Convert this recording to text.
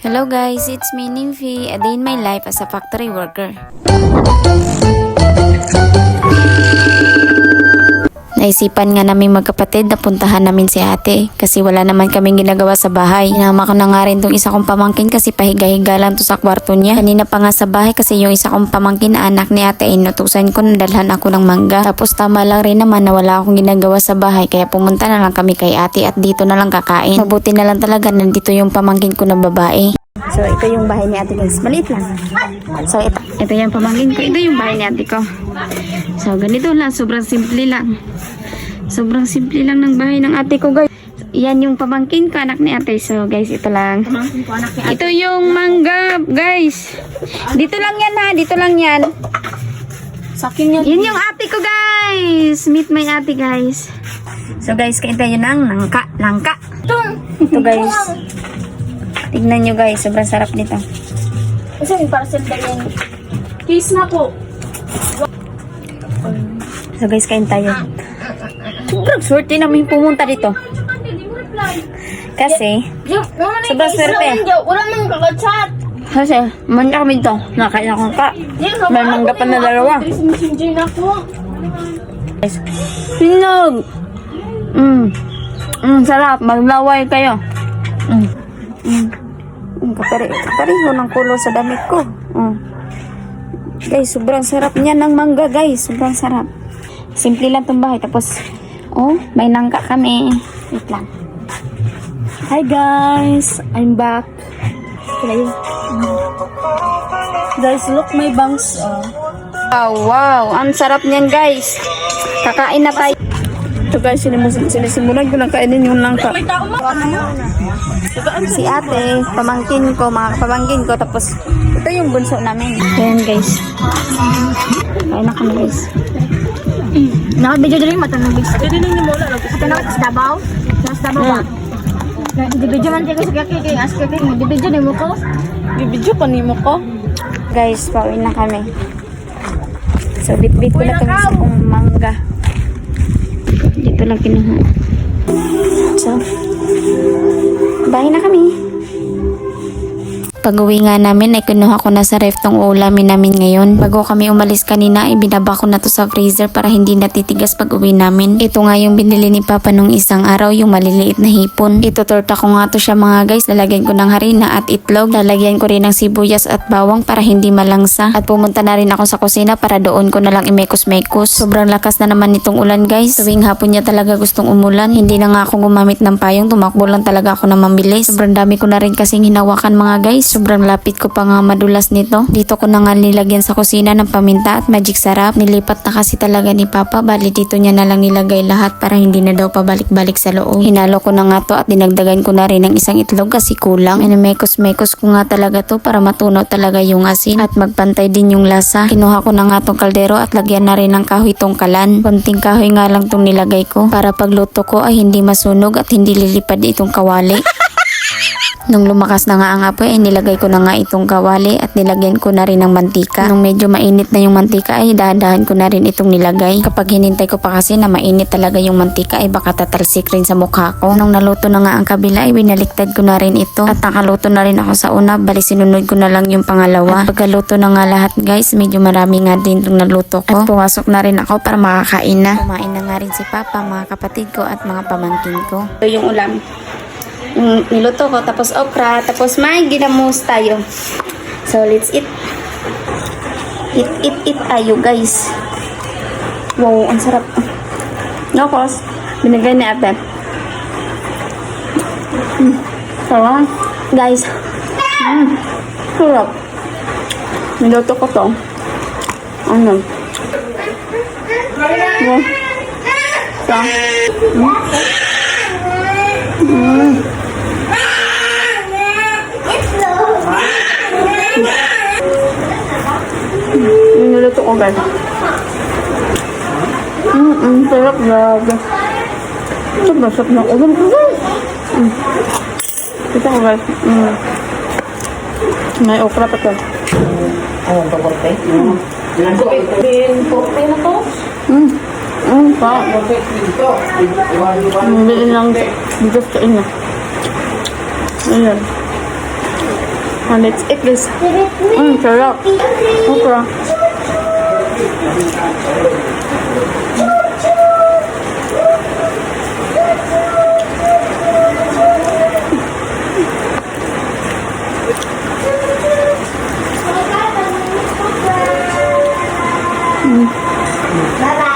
Hello guys, it's me Nymphy, a day in my life as a factory worker. Naisipan nga namin magkapatid na puntahan namin si ate kasi wala naman kaming ginagawa sa bahay. Inama ko na nga rin tong isa kong pamangkin kasi pahiga-higa lang to sa kwarto niya. Kanina pa nga sa bahay kasi yung isa kong pamangkin na anak ni ate ay inutusan ko na dalhan ako ng mangga. Tapos tama lang rin naman na wala akong ginagawa sa bahay kaya pumunta na lang kami kay ate at dito na lang kakain. Mabuti na lang talaga nandito yung pamangkin ko na babae. So, ito yung bahay ni ate guys. Maliit lang. So, ito, ito yung pamangkin ko. Ito yung bahay ni ate ko. So, ganito lang. Sobrang simple lang. Sobrang simple lang ng bahay ng ate ko guys. Yan yung pamangkin ko, anak ni ate. So, guys, ito lang. Ito yung mangga, guys. Dito lang yan ha. Dito lang yan. Sakin yan. Yun yung ate ko, guys. Meet my ate, guys. So, guys, kain tayo ng langka. Langka. Ito, guys. Tignan nyo, guys. Sobrang sarap nito. Kasi yung parcel na yan. Case na po. So, guys, kain tayo. Sobrang swerte namin pumunta dito. Kasi, Sobrang swerte. Wala nang kakachat. kasi, manja kami dito. Nakain akong ka. May mangga pa na dalawa. Ako. Guys, Pinog! Mm. Mm, sarap. Maglaway kayo. Mm. Mm. Mm, kapare, kapareho ng kulor sa damit ko. Mm. Guys, sobrang sarap niya ng mangga, guys. Sobrang sarap. Simple lang itong bahay. Tapos, oh, may nangka kami. Wait lang. Hi guys, I'm back. Kaya Guys, look my bangs. Oh. Wow, wow. Ang sarap niyan, guys. Kakain na tayo. Ito guys, sinisimulan ko lang kainin yung langka. si ate, pamangkin ko, mga pamangkin ko, tapos ito yung bunso namin. Ayan guys. Kain na kami guys. Nakabidyo din yung matanong guys. Pwede nang nimula. Ito na sa Davao. Sa Davao ba? Dibidyo man tayo sa kaki kay as kaki. Dibidyo ni mo ko. Bibidyo pa nimo ko. Guys, pauwi na kami. So, bit-bit ko na itong isa kong mangga. Dito lang kinuha. So, bye na kami. Pag uwi nga namin ay kinuha ko na sa ref tong ulamin namin ngayon. Bago kami umalis kanina ay ko na to sa freezer para hindi natitigas pag uwi namin. Ito nga yung binili ni Papa nung isang araw yung maliliit na hipon. Ito torta ko nga to siya mga guys. Lalagyan ko ng harina at itlog. Lalagyan ko rin ng sibuyas at bawang para hindi malangsa. At pumunta na rin ako sa kusina para doon ko na lang imekos-mekos. Sobrang lakas na naman nitong ulan guys. Tuwing hapon niya talaga gustong umulan. Hindi na nga ako gumamit ng payong. Tumakbo lang talaga ako na mabilis. Sobrang dami ko na rin kasing hinawakan mga guys. Sobrang lapit ko pa nga madulas nito. Dito ko na nga nilagyan sa kusina ng paminta at magic sarap. Nilipat na kasi talaga ni Papa. Bali dito niya na lang nilagay lahat para hindi na daw pabalik-balik sa loob. Hinalo ko na nga to at dinagdagan ko na rin ng isang itlog kasi kulang. Minimekos-mekos ko nga talaga to para matunaw talaga yung asin at magpantay din yung lasa. Kinuha ko na nga tong kaldero at lagyan na rin ng kahoy tong kalan. Konting kahoy nga lang tong nilagay ko para pagluto ko ay hindi masunog at hindi lilipad itong kawali. Nung lumakas na nga ang apoy ay nilagay ko na nga itong kawali at nilagyan ko na rin ng mantika. Nung medyo mainit na yung mantika ay dahan-dahan ko na rin itong nilagay. Kapag hinintay ko pa kasi na mainit talaga yung mantika ay baka tatalsik rin sa mukha ko. Nung naluto na nga ang kabila ay binaliktad ko na rin ito. At nakaluto na rin ako sa una bali sinunod ko na lang yung pangalawa. At pagkaluto na nga lahat guys medyo marami nga din itong naluto ko. At pumasok na rin ako para makakain na. Kumain na nga rin si Papa, mga kapatid ko at mga pamangkin ko. Ito yung ulam niluto ko, tapos okra, tapos may ginamos tayo. So, let's eat. Eat, eat, eat tayo, guys. Wow, ang sarap. Tapos, binigay ni ate. Mm, sarap. Guys. Mm, sarap. Niluto ko to. Ano? Wow. Sarap. Mm. Mm. Ko guys. Mm, mm, sarap grabe. Sobrang sarap ng ulam ko guys. Mm. Ito ko guys. Mm. May okra pa to. Mm. Mm, pa. Bili lang dito sa inyo. Ayan. And let's eat this. Mmm, sarap. Okra. Bye-bye.